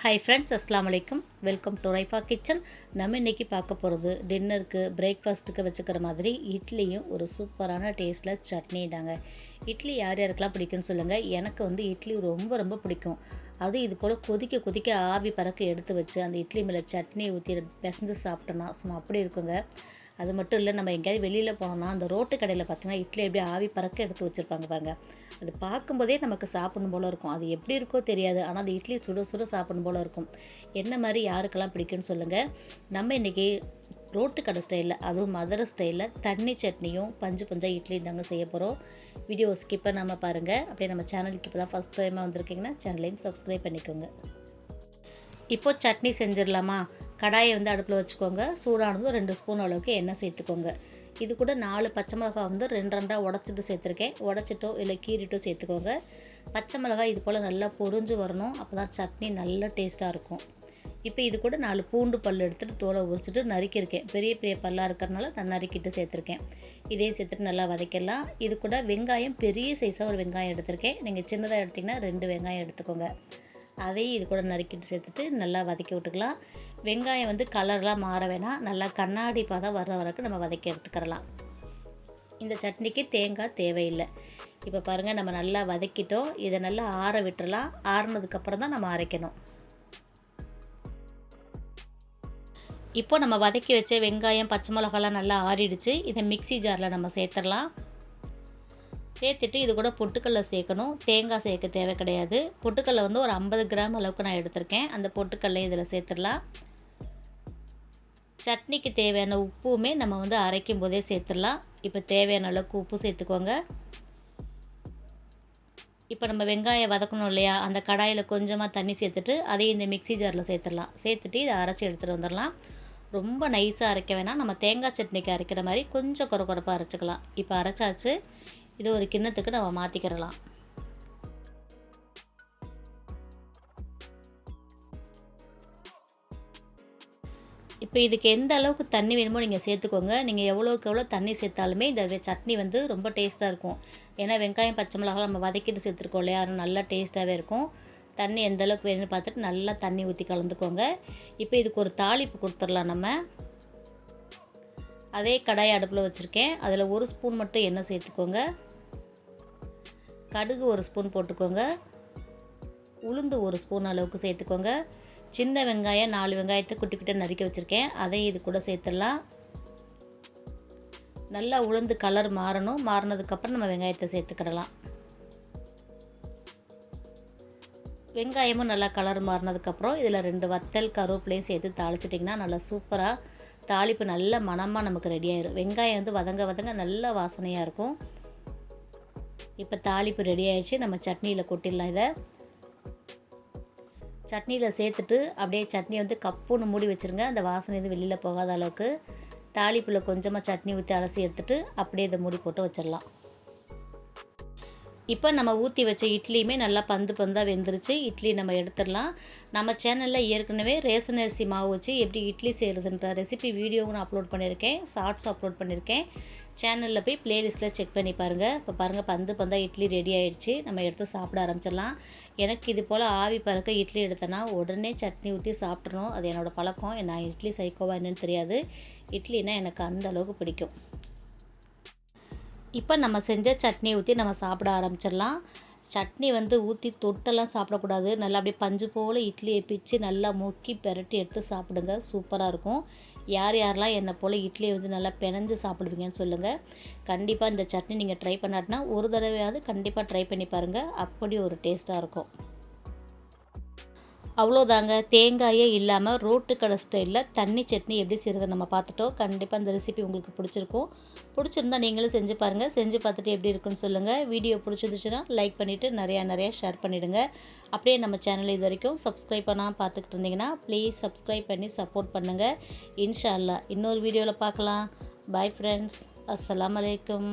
Hi friends அஸ்லாம் வலைக்கும் welcome to Raifa kitchen நம்ம இன்றைக்கி பார்க்க போகிறது டின்னருக்கு பிரேக்ஃபாஸ்ட்டுக்கு வச்சுக்கிற மாதிரி இட்லியும் ஒரு சூப்பரான டேஸ்ட்டில் சட்னி தாங்க. இட்லி யார் யாருக்கெல்லாம் பிடிக்கும்னு சொல்லுங்கள் எனக்கு வந்து இட்லி ரொம்ப ரொம்ப பிடிக்கும். அதுவும் இது போல் கொதிக்க கொதிக்க ஆவி பறக்க எடுத்து வச்சு அந்த இட்லி மேலே சட்னி ஊற்றி பிசைஞ்சு சாப்பிட்டோன்னா சும்மா அப்படி இருக்குங்க. அது மட்டும் இல்லை நம்ம எங்கேயாவது வெளியில் போனோம்னா அந்த ரோட்டு கடையில் பார்த்தீங்கன்னா இட்லி எப்படி ஆவி பறக்க எடுத்து வச்சுருப்பாங்க பாருங்க. அது பார்க்கும்போதே நமக்கு சாப்பிடணும் போல் இருக்கும். அது எப்படி இருக்கோ தெரியாது. ஆனால் அந்த இட்லி சுட சுட சாப்பிடணும் போல் இருக்கும். என்ன மாதிரி யாருக்கெல்லாம் பிடிக்கும்னு சொல்லுங்கள் நம்ம இன்றைக்கி ரோட்டு கடை ஸ்டைலில் அதுவும் மதுரை ஸ்டைலில் தண்ணி சட்னியும் பஞ்சு பஞ்சா இட்லி தாங்க செய்ய போகிறோம் வீடியோ ஸ்கிப்பை நம்ம பாருங்கள் அப்படியே நம்ம சேனலுக்கு இப்போ தான் ஃபஸ்ட் டைமாக வந்திருக்கீங்கன்னா சேனலையும் சப்ஸ்கிரைப் பண்ணிக்கோங்க. இப்போது சட்னி செஞ்சிடலாமா? கடாயை வந்து அடுப்பில் வச்சுக்கோங்க. சூடானதும் ரெண்டு ஸ்பூன் அளவுக்கு எண்ணெய் சேர்த்துக்கோங்க. இது கூட நாலு பச்சை மிளகாய் வந்து ரெண்டு ரெண்டாக உடச்சிட்டு சேர்த்துருக்கேன். உடச்சிட்டோ இல்லை கீறிட்டோ சேர்த்துக்கோங்க. பச்சை மிளகாய் இது போல் நல்லா பொரிஞ்சு வரணும். அப்போ தான் சட்னி நல்லா டேஸ்ட்டாக இருக்கும். இப்போ இது கூட நாலு பூண்டு பல் எடுத்துகிட்டு தோலை உரிச்சிட்டு நறுக்கியிருக்கேன். பெரிய பெரிய பல்லாக இருக்கிறனால நான் நறுக்கிட்டு சேர்த்துருக்கேன். இதையும் சேர்த்துட்டு நல்லா வதக்கிடலாம். இது கூட வெங்காயம் பெரிய சைஸாக ஒரு வெங்காயம் எடுத்திருக்கேன். நீங்கள் சின்னதாக எடுத்திங்கன்னா ரெண்டு வெங்காயம் எடுத்துக்கோங்க. அதையும் இது கூட நறுக்கிட்டு சேர்த்துட்டு நல்லா வதக்கி விட்டுக்கலாம். வெங்காயம் வந்து கலர்லாம் மாற வேணாம். நல்லா கண்ணாடி பதம் வர்ற வரைக்கும் நம்ம வதக்கி எடுத்துக்கிறலாம். இந்த சட்னிக்கு தேங்காய் தேவையில்லை. இப்போ பாருங்கள் நம்ம நல்லா வதக்கிட்டோம். இதை நல்லா ஆற விட்டுறலாம். ஆறுனதுக்கப்புறம் தான் நம்ம அரைக்கணும். இப்போ நம்ம வதக்கி வச்ச வெங்காயம் பச்சை மிளகாலாம் நல்லா ஆறிடுச்சு. இதை மிக்சி ஜாரில் நம்ம சேர்த்துடலாம். சேர்த்துட்டு இது கூட பொட்டுக்கல்லை சேர்க்கணும். தேங்காய் சேர்க்க தேவை கிடையாது. பொட்டுக்கல்லை வந்து ஒரு ஐம்பது கிராம் அளவுக்கு நான் எடுத்திருக்கேன். அந்த பொட்டுக்கல்லை இதில் சேர்த்துடலாம். சட்னிக்கு தேவையான உப்புமே நம்ம வந்து அரைக்கும் போதே சேர்த்துடலாம். இப்போ தேவையான அளவுக்கு உப்பு சேர்த்துக்கோங்க. இப்போ நம்ம வெங்காயம் வதக்கணும் இல்லையா? அந்த கடாயில் கொஞ்சமாக தண்ணி சேர்த்துட்டு அதையும் இந்த மிக்சி ஜாரில் சேர்த்துடலாம். சேர்த்துட்டு இதை அரைச்சி எடுத்துகிட்டு வந்துடலாம். ரொம்ப நைஸாக அரைக்க வேணாம். நம்ம தேங்காய் சட்னிக்கு அரைக்கிற மாதிரி கொஞ்சம் குறை குறைப்பாக அரைச்சிக்கலாம். இப்போ அரைச்சாச்சு. இது ஒரு கிண்ணத்துக்கு நம்ம மாற்றிக்கிறலாம் இப்போ இதுக்கு எந்த அளவுக்கு தண்ணி வேணுமோ நீங்கள் சேர்த்துக்கோங்க. நீங்கள் எவ்வளோக்கு எவ்வளோ தண்ணி சேர்த்தாலுமே இந்த சட்னி வந்து ரொம்ப டேஸ்ட்டாக இருக்கும். ஏன்னா வெங்காயம் பச்சை மிளகாய் நம்ம வதக்கிட்டு சேர்த்துருக்கோம் இல்லையா? அதுவும் நல்லா டேஸ்ட்டாகவே இருக்கும். தண்ணி எந்த அளவுக்கு வேணும்னு பார்த்துட்டு நல்லா தண்ணி ஊற்றி கலந்துக்கோங்க. இப்போ இதுக்கு ஒரு தாளிப்பு கொடுத்துடலாம் நம்ம. அதே கடாய் அடுப்பில் வச்சுருக்கேன். அதில் ஒரு ஸ்பூன் மட்டும் எண்ணெய் சேர்த்துக்கோங்க. கடுகு ஒரு ஸ்பூன் போட்டுக்கோங்க. உளுந்து ஒரு ஸ்பூன் அளவுக்கு சேர்த்துக்கோங்க. சின்ன வெங்காயம் நாலு வெங்காயத்தை குட்டி குட்டி நறுக்கி வச்சுருக்கேன். அதையும் இது கூட சேர்த்துடலாம். நல்லா உளுந்து கலர் மாறணும். மாறினதுக்கப்புறம் நம்ம வெங்காயத்தை சேர்த்துக்கிடலாம். வெங்காயமும் நல்லா கலர் மாறினதுக்கப்புறம் இதில் ரெண்டு வத்தல் கருவேப்பிலையும் சேர்த்து தாளிச்சிட்டிங்கன்னா நல்லா சூப்பராக தாளிப்பு நல்ல மணமாக நமக்கு ரெடி ஆயிடும் வெங்காயம் வந்து வதங்க வதங்க நல்ல வாசனையாக இருக்கும். இப்போ தாளிப்பு ரெடி ஆயிடுச்சு. நம்ம சட்னியில் கொட்டிடலாம் இதை. சட்னியில் சேர்த்துட்டு அப்படியே சட்னி வந்து கப்புன்னு மூடி வச்சுருங்க. அந்த வாசனை வந்து வெளியில் போகாத அளவுக்கு. தாளிப்பில் கொஞ்சமாக சட்னி ஊற்றி அலசி எடுத்துகிட்டு அப்படியே இதை மூடி போட்டு வச்சிடலாம். இப்போ நம்ம ஊற்றி வச்ச இட்லியுமே நல்லா பந்து பந்தாக வெந்துருச்சு. இட்லி நம்ம எடுத்துடலாம். நம்ம சேனலில் ஏற்கனவே ரேசன் அரிசி மாவு வச்சு எப்படி இட்லி செய்கிறதுன்ற ரெசிபி வீடியோவும் நான் அப்லோட் பண்ணியிருக்கேன். ஷார்ட்ஸும் அப்லோட் பண்ணியிருக்கேன். சேனலில் போய் ப்ளேலிஸ்ட்டில் செக் பண்ணி பாருங்கள் இப்போ பாருங்கள் பந்து பந்தாக இட்லி ரெடி ஆகிடுச்சு நம்ம எடுத்து சாப்பிட ஆரம்பிச்சிடலாம். எனக்கு இது போல் ஆவி பறக்க இட்லி எடுத்தேன்னா உடனே சட்னி ஊற்றி சாப்பிட்றணும் அது என்னோடய பழக்கம். நான் இட்லி சைக்கோவா என்னன்னு தெரியாது. இட்லினா எனக்கு அந்த அளவுக்கு பிடிக்கும். இப்போ நம்ம செஞ்ச சட்னி ஊற்றி நம்ம சாப்பிட ஆரம்பிச்சிடலாம். சட்னி வந்து ஊற்றி தொட்டெல்லாம் சாப்பிடக்கூடாது. நல்லா அப்படியே பஞ்சு போல் இட்லியை பிச்சு நல்லா முக்கி பெரட்டி எடுத்து சாப்பிடுங்க. சூப்பராக இருக்கும். யார் யாரெல்லாம் என்னை போல் இட்லியை வந்து நல்லா பிணைஞ்சு சாப்பிடுவீங்கன்னு சொல்லுங்கள் கண்டிப்பாக இந்த சட்னி நீங்கள் ட்ரை பண்ணாட்டினா ஒரு தடவையாவது கண்டிப்பாக ட்ரை பண்ணி பாருங்கள் அப்படி ஒரு டேஸ்ட்டாக இருக்கும். அவ்வளோதாங்க. தேங்காயே இல்லாமல் ரோட்டு கடை ஸ்டைலில் தண்ணி சட்னி எப்படி செய்கிறத நம்ம பார்த்துட்டோம். கண்டிப்பாக அந்த ரெசிபி உங்களுக்கு பிடிச்சிருக்கும். பிடிச்சிருந்தா நீங்களும் செஞ்சு பாருங்கள் செஞ்சு பார்த்துட்டு எப்படி இருக்குன்னு சொல்லுங்கள் வீடியோ பிடிச்சிருந்துச்சுன்னா லைக் பண்ணிவிட்டு நிறையா நிறையா ஷேர் பண்ணிவிடுங்க அப்படியே நம்ம சேனல் இது வரைக்கும் சப்ஸ்கிரைப் பண்ணால் பார்த்துக்கிட்டு இருந்தீங்கன்னா ப்ளீஸ் சப்ஸ்கிரைப் பண்ணி சப்போர்ட் பண்ணுங்கள் இன்ஷா அல்லா இன்னொரு வீடியோவில் பார்க்கலாம். பாய் ஃப்ரெண்ட்ஸ் அஸ்லாம் வலைக்கம்